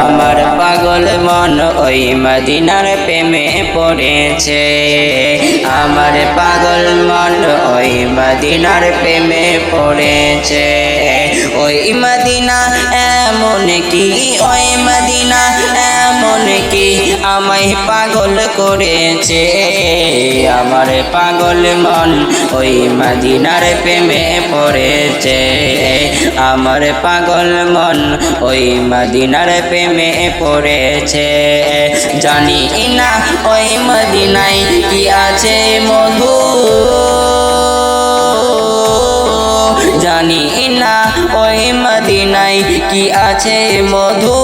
আমার পাগল মন ওই মদিনার প্রেমে পড়েছে। আমার পাগল মন ওই মদিনার প্রেমে পড়েছে। ওই মদিনা এমন কি? ওই মদিনা এমন কি আমায় পাগল করেছে? আমার পাগল মন ওই মদিনার প্রেমে পড়েছে। আমার পাগল মন ওই মদিনার প্রেমে পড়েছে। জানি না ওই মদিনায় কি আছে মধু। জানি না ওই মদিনায় কি আছে মধু।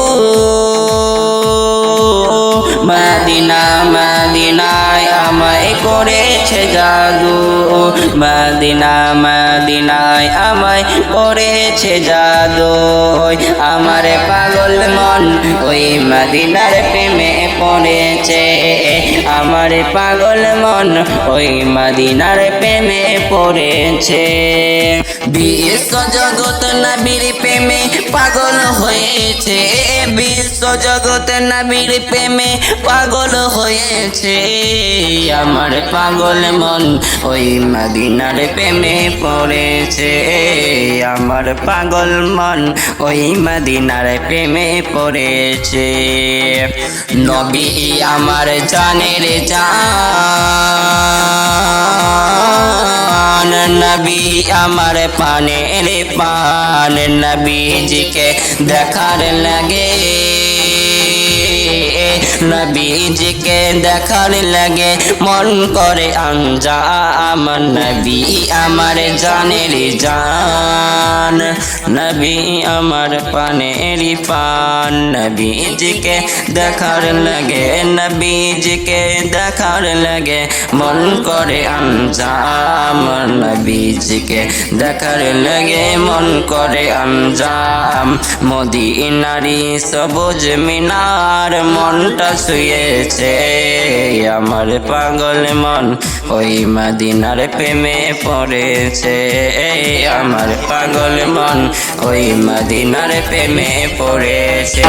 মদিনা, মদিনায় আমায় করেছে জাদু। মদিনা, মদিনায় আমায় করেছে জাদু। আমার পাগল মন ওই মদিনার প্রেমে পড়েছে। আমার পাগল মন ওই মদিনার প্রেমে পড়েছে। বিশ্ব জগৎ নবীর প্রেমে পাগল হয়েছে। বিশ্ব জগৎ নবীর প্রেমে পাগল হয়েছে। আমার পাগল মন ওই মদিনার প্রেমে পড়েছে। আমার পাগল মন ওই মদিনার প্রেমে পড়েছে। নবী আমার জানের জান। নবী, আমার পানের পান। নবীজিকে দেখার লাগে। নবীজিকে দেখার লাগে। মন করে আঞ্জাম। নবী, আমার জানের জান। নবী আমার পানের পান। নবীজিকে দেখার লাগে, নবীজিকে দেখার লাগে, মন করে আঞ্জাম। নবীজিকে দেখার লাগে, মন করে আঞ্জাম। মদিনারি সবুজ মিনার মনটা শুয়েছে আমার পাগল মন ওই মদিনার প্রেমে পড়েছে, আমার পাগল মন ওই মদিনার প্রেমে পড়েছে।